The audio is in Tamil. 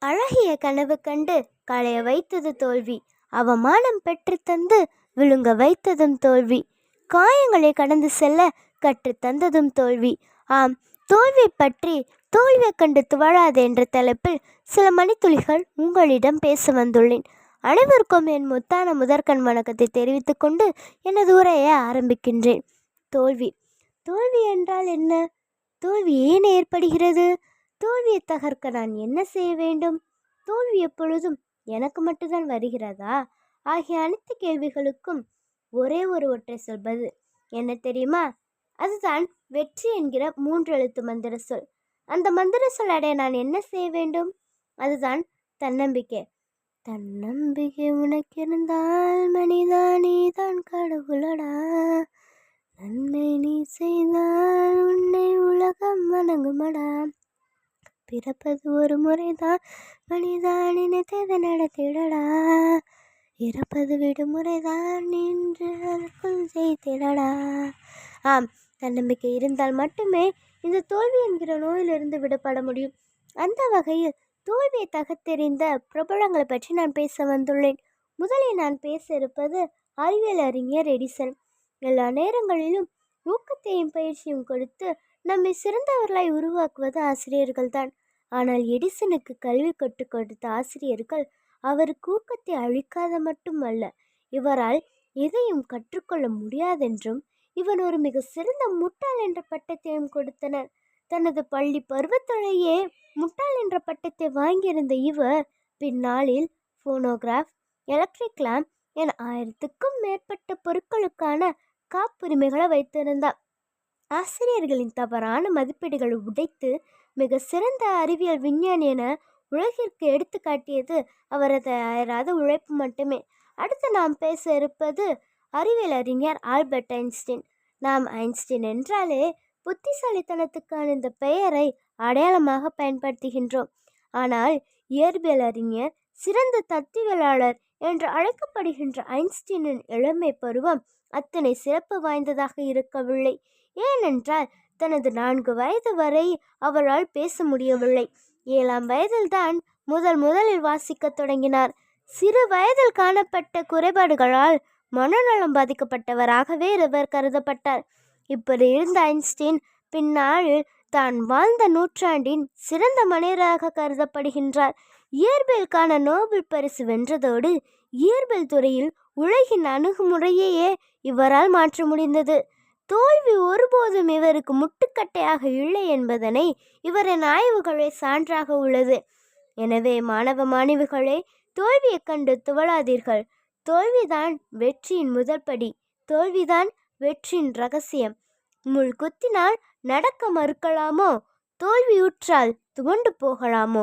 அழகிய கனவு கண்டு களைய வைத்தது தோல்வி. அவமானம் பெற்று தந்து விழுங்க வைத்ததும் தோல்வி. காயங்களை கடந்து செல்ல கற்று தந்ததும் தோல்வி. ஆம் தோல்வி பற்றி தோல்வியை கண்டு துவழாது என்ற தலைப்பில் சில மணித்துளிகள் உங்களிடம் பேச வந்துள்ளேன். அனைவருக்கும் என் முத்தான முதற்கண் வணக்கத்தை தெரிவித்துக் கொண்டு எனது உரையை ஆரம்பிக்கின்றேன். தோல்வி. தோல்வி என்றால் என்ன? தோல்வி ஏன் ஏற்படுகிறது? தோல்வியை தகர்க்க நான் என்ன செய்ய வேண்டும்? தோல்வி எப்பொழுதும் எனக்கு மட்டும்தான் வருகிறதா? ஆகிய அனைத்து கேள்விகளுக்கும் ஒரே ஒரு ஒற்றை சொல்வது என்ன தெரியுமா? அதுதான் வெற்றி என்கிற மூன்று எழுத்து மந்திர சொல். அந்த மந்திர சொல் அடைய நான் என்ன செய்ய வேண்டும்? அதுதான் தன்னம்பிக்கை. தன்னம்பிக்கை உனக்கு இருந்தால் மனிதா நீ தான் கடவுளடா. நன்மை நீ செய்தால் உன்னை உலகம் வணங்குமடா. பிறப்பது ஒரு முறைதான். மனிதான் நினைத்ததை நடத்திடடா. இறப்பது விடுமுறைதான் என்று அதற்குள் செய்திடடா ஆம் தன்னம்பிக்கை இருந்தால் மட்டுமே இந்த தோல்வி என்கிற நோயிலிருந்து விடுபட முடியும். அந்த வகையில் தோல்வியை தகத்தெறிந்த பிரபலங்களை பற்றி நான் பேச வந்துள்ளேன். முதலில் நான் பேச இருப்பது அறிவியல் அறிஞர் எடிசன். எல்லா நேரங்களிலும் ஊக்கத்தையும் பயிற்சியும் கொடுத்து நம்மை சிறந்தவர்களாய் உருவாக்குவது ஆசிரியர்கள்தான். ஆனால் எடிசனுக்கு கல்வி கற்றுக் கொடுத்த ஆசிரியர்கள் அவருக்கு ஊக்கத்தை அழிக்காத மட்டுமல்ல இவரால் எதையும் கற்றுக்கொள்ள முடியாதென்றும் இவன் ஒரு மிக சிறந்த முட்டாள் என்ற பட்டத்தையும் கொடுத்தனர். தனது பள்ளி பருவத்திலேயே முட்டாள் என்ற பட்டத்தை வாங்கியிருந்த இவர் பின்னாளில் ஃபோனோகிராஃப் எலக்ட்ரிக் லேம்ப் என ஆயிரத்துக்கும் மேற்பட்ட பொருட்களுக்கான காப்புரிமைகளை வைத்திருந்தார். ஆசிரியர்களின் தவறான மதிப்பீடுகளை உடைத்து மிக சிறந்த அறிவியல் விஞ்ஞானி என உலகிற்கு எடுத்துக்காட்டியது அவரது அயராத உழைப்பு மட்டுமே. அடுத்து நாம் பேச இருப்பது அறிவியல் அறிஞர் ஆல்பர்ட் ஐன்ஸ்டீன். நாம் ஐன்ஸ்டீன் என்றாலே புத்திசாலித்தனத்துக்கான இந்த பெயரை அடையாளமாக பயன்படுத்துகின்றோம். ஆனால் இயற்பியல் அறிஞர் சிறந்த தத்துவியலாளர் என்று அழைக்கப்படுகின்ற ஐன்ஸ்டீனின் இளமை பருவம் அத்தனை சிறப்பு வாய்ந்ததாக இருக்கவில்லை. ஏனென்றால் தனது நான்கு வயது வரை அவரால் பேச முடியவில்லை. ஏழாம் வயதில்தான் முதல் முதலில் வாசிக்கத் தொடங்கினார். சிறு வயதில் காணப்பட்ட குறைபாடுகளால் மனநலம் பாதிக்கப்பட்டவராகவே இவர் கருதப்பட்டார். இப்படி இருந்த ஐன்ஸ்டீன் பின்னாளில் தான் வாழ்ந்த நூற்றாண்டின் சிறந்த மனிதராக கருதப்படுகின்றார். இயற்பியலுக்கான நோபல் பரிசு வென்றதோடு இயற்பியல் துறையில் உலகின் அணுகுமுறையையே இவரால் மாற்ற முடிந்தது. தோல்வி ஒருபோதும் இவருக்கு முட்டுக்கட்டையாக இல்லை என்பதனை இவரின் ஆய்வுகளே சான்றாக உள்ளது. எனவே மாணவ மாணவிகளே தோல்வியைக் கண்டு துவளாதீர்கள். தோல்விதான் வெற்றியின் முதல் படி. தோல்விதான் வெற்றியின் ரகசியம். முள் குத்தினால் நடக்க மறுக்கலாமோ? தோல்வியுற்றால் துவண்டு போகலாமோ?